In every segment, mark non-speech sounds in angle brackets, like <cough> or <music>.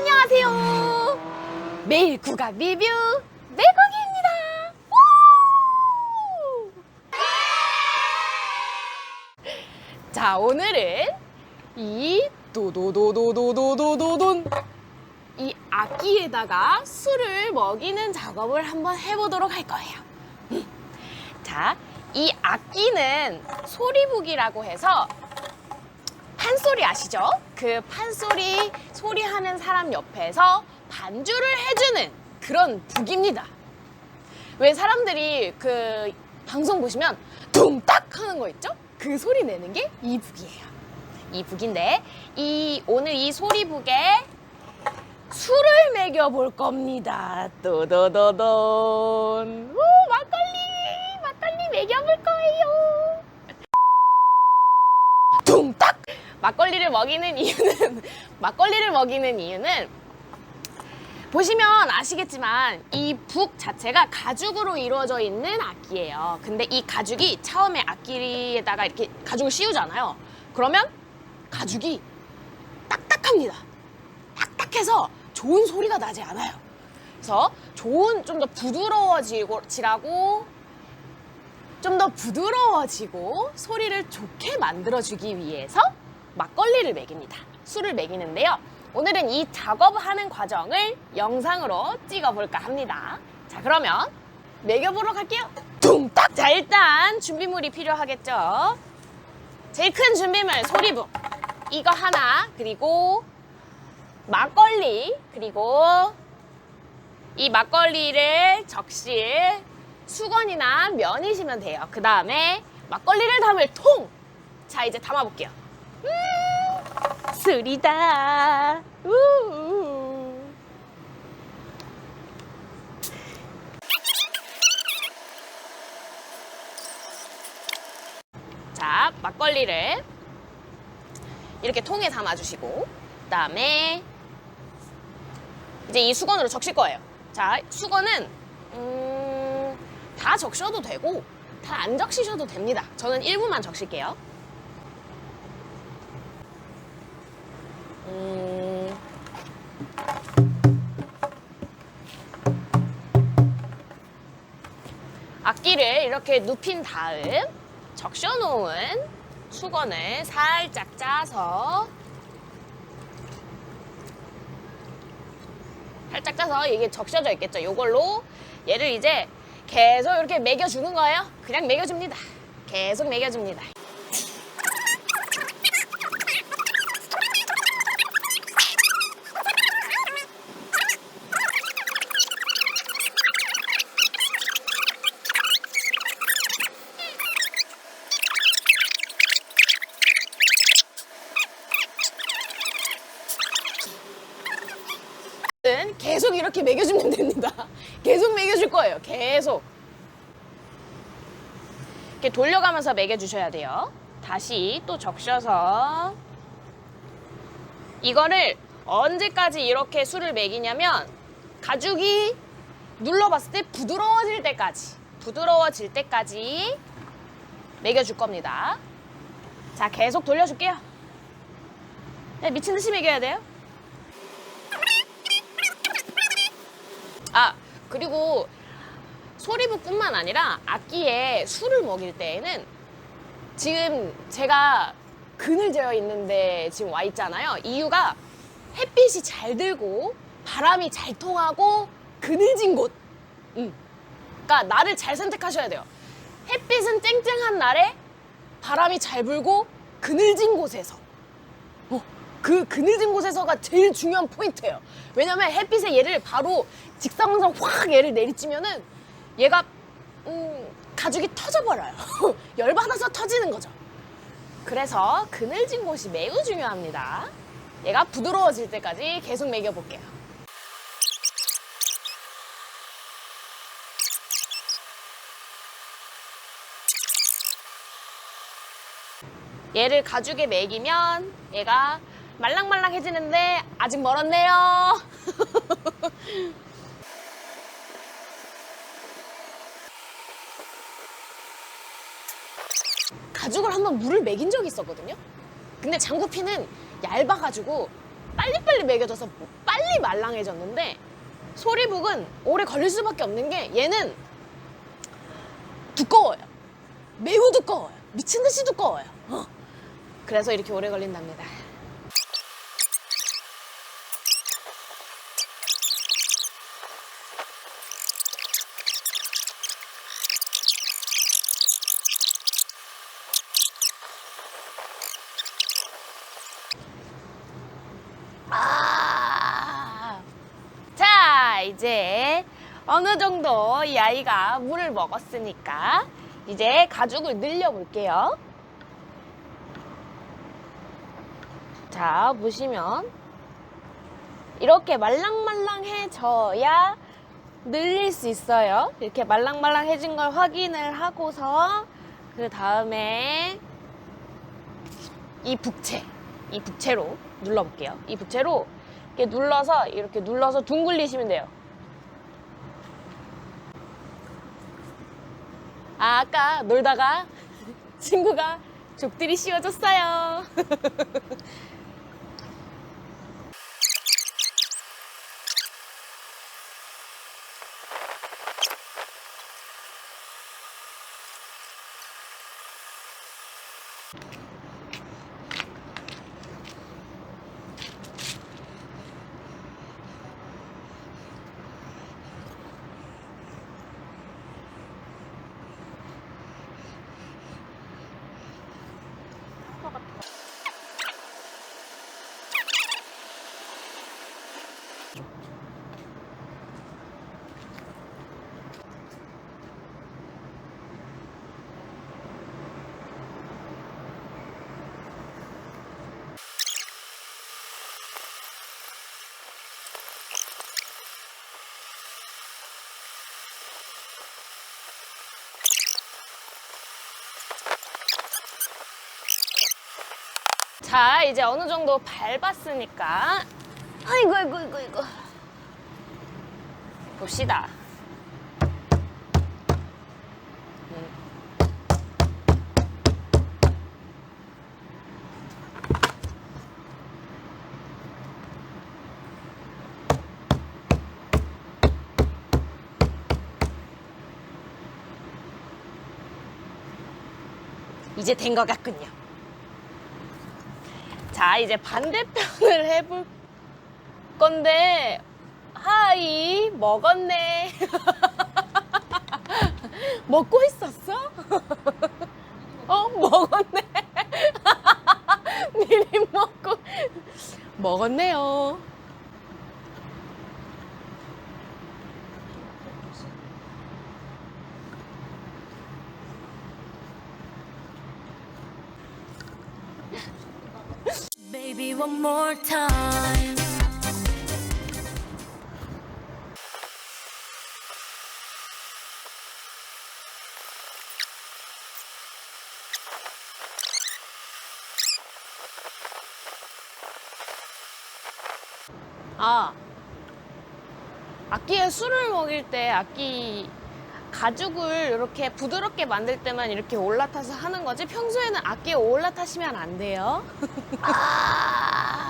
안녕하세요. 매일 국악 리뷰 매국입니다. 우! 자, 오늘은 이 도도도도도도도돈 이 악기에다가 술을 먹이는 작업을 한번 해보도록 할 거예요. 음. 자, 이 악기는 소리북이라고 해서 판소리 아시죠? 그 판소리 소리하는 사람 옆에서 반주를 해주는 그런 북입니다. 왜 사람들이 그 방송 보시면 둥딱 하는 거 있죠? 그 소리 내는 게 이 북이에요. 이 북인데 이 오늘 이 소리 북에 술을 먹여 볼 겁니다. 또도도돈. 우 막걸리 막걸리 먹여 볼 거예요. 둥딱 막걸리를 먹이는 이유는 <laughs> 막걸리를 먹이는 이유는 보시면 아시겠지만 이 북 자체가 가죽으로 이루어져 있는 악기예요. 근데 이 가죽이 처음에 악기에다가 이렇게 가죽을 씌우잖아요. 그러면 가죽이 딱딱합니다. 딱딱해서 좋은 소리가 나지 않아요. 그래서 좋은 좀 더 부드러워지고 지라고 좀 더 부드러워지고 소리를 좋게 만들어주기 위해서 막걸리를 먹입니다. 술을 먹이는데요. 오늘은 이 작업하는 과정을 영상으로 찍어볼까 합니다. 자, 그러면 먹여보러 갈게요. 둥딱! 자, 일단 준비물이 필요하겠죠. 제일 큰 준비물, 소리북. 이거 하나, 그리고 막걸리, 그리고 이 막걸리를 적실 수건이나 면이시면 돼요. 그 다음에 막걸리를 담을 통! 자, 이제 담아볼게요. 음, 술이다. 우. 자, 막걸리를 이렇게 통에 담아주시고, 그 다음에 이제 이 수건으로 적실 거예요. 자, 수건은 음, 다 적셔도 되고 다 안 적시셔도 됩니다. 저는 일부만 적실게요. 음, 악기를 이렇게 눕힌 다음 적셔 놓은 수건을 살짝 짜서 살짝 짜서 이게 적셔져 있겠죠. 이걸로 얘를 이제 계속 이렇게 먹여주는 거예요. 그냥 먹여줍니다. 계속 먹여줍니다. 은 계속 이렇게 먹여주면 <laughs> 됩니다. 계속 먹여줄 거예요. 계속. 이렇게 돌려가면서 먹여주셔야 돼요. 다시 또 적셔서 이거를 언제까지 이렇게 술을 먹이냐면 가죽이 눌러봤을 때 부드러워질 때까지 부드러워질 때까지 먹여줄 겁니다. 자, 계속 돌려줄게요. 네, 미친 듯이 먹여야 돼요. 아 그리고 소리부뿐만 아니라 악기에 술을 먹일 때에는 지금 제가 그늘 재어 있는데 지금 와 있잖아요. 이유가 햇빛이 잘 들고 바람이 잘 통하고 그늘진 곳. 음. 그러니까 날을 잘 선택하셔야 돼요. 햇빛은 쨍쨍한 날에 바람이 잘 불고 그늘진 곳에서. 어, 그 그늘진 곳에서가 제일 중요한 포인트예요. 왜냐면 햇빛에 얘를 바로 직사광선 확 얘를 내리치면은 얘가 음, 가죽이 터져버려요. <laughs> 열받아서 터지는 거죠. 그래서 그늘진 곳이 매우 중요합니다. 얘가 부드러워질 때까지 계속 먹여볼게요. 얘를 가죽에 먹이면 얘가 말랑말랑해지는데 아직 멀었네요. <laughs> 가죽을 한번 물을 먹인 적이 있었거든요. 근데 장구피는 얇아가지고 빨리빨리 먹여져서 빨리 말랑해졌는데 소리북은 오래 걸릴 수밖에 없는 게 얘는 두꺼워요. 매우 두꺼워요. 미친 듯이 두꺼워요. 어. 그래서 이렇게 오래 걸린답니다. 아. 자, 이제 어느 정도 이 아이가 물을 먹었으니까 이제 가죽을 늘려 볼게요. 자, 보시면 이렇게 말랑말랑해져야 늘릴 수 있어요. 이렇게 말랑말랑해진 걸 확인을 하고서 그 다음에 이 북채, 이 북채로 눌러볼게요. 이 북채로 이렇게 눌러서 이렇게 눌러서 둥글리시면 돼요. 아, 아까 놀다가 친구가 족들이 씌워졌어요. <laughs> 자, 이제 어느 정도 밟았으니까. 아이고, 아이고, 아이고, 아이고. 봅시다. 음. 이제 된 것 같군요. 자, 이제 반대편을 해볼 건데, 하이, 먹었네. <laughs> 먹고 있었어? <laughs> 어, 먹었네. <laughs> 미리 먹고, 먹었네요. More time. 아, 악기에 술을 먹일 때 악기 가죽을 이렇게 부드럽게 만들 때만 이렇게 올라타서 하는 거지 평소에는 악기에 올라타시면 안 돼요. 아.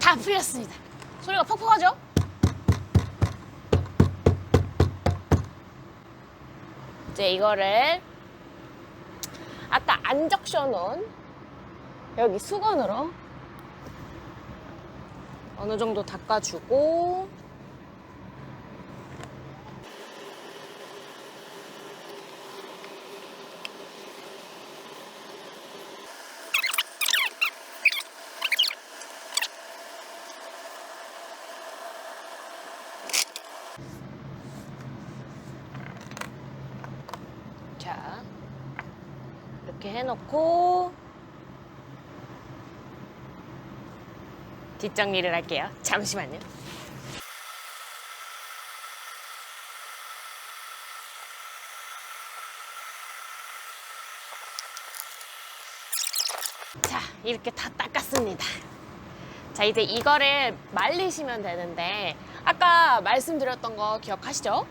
다 풀렸습니다. 소리가 퍽퍽하죠? 이제 이거를 아까 안 적셔놓은 여기 수건으로 어느 정도 닦아주고 자 이렇게 해놓고 뒷정리를 할게요. 잠시만요. 자, 이렇게 다 닦았습니다. 자, 이제 이거를 말리시면 되는데, 아까 말씀드렸던 거 기억하시죠?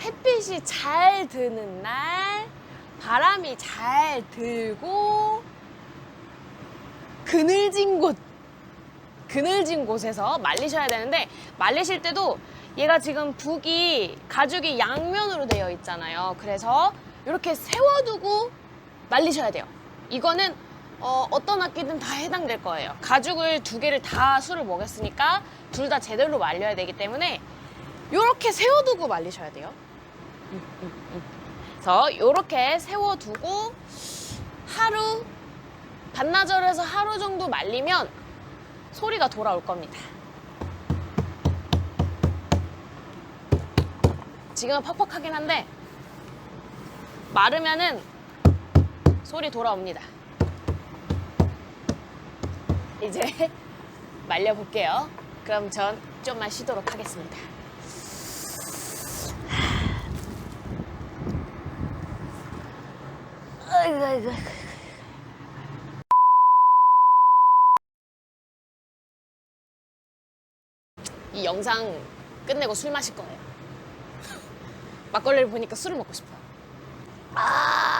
햇빛이 잘 드는 날, 바람이 잘 들고, 그늘진 곳, 그늘진 곳에서 말리셔야 되는데, 말리실 때도 얘가 지금 북이, 가죽이 양면으로 되어 있잖아요. 그래서 이렇게 세워두고 말리셔야 돼요. 이거는 어, 어떤 악기든 다 해당될 거예요. 가죽을 두 개를 다 술을 먹였으니까 둘 다 제대로 말려야 되기 때문에 이렇게 세워두고 말리셔야 돼요. 음, 음, 음. 그래서 이렇게 세워두고 하루 반나절에서 하루 정도 말리면 소리가 돌아올 겁니다. 지금은 퍽퍽하긴 한데 마르면은 소리 돌아옵니다. 이제 <laughs> 말려볼게요. 그럼 전 좀만 쉬도록 하겠습니다. 아이고, 아이고. 이 영상 끝내고 술 마실 거예요. <laughs> 막걸리를 보니까 술을 먹고 싶어요. 아,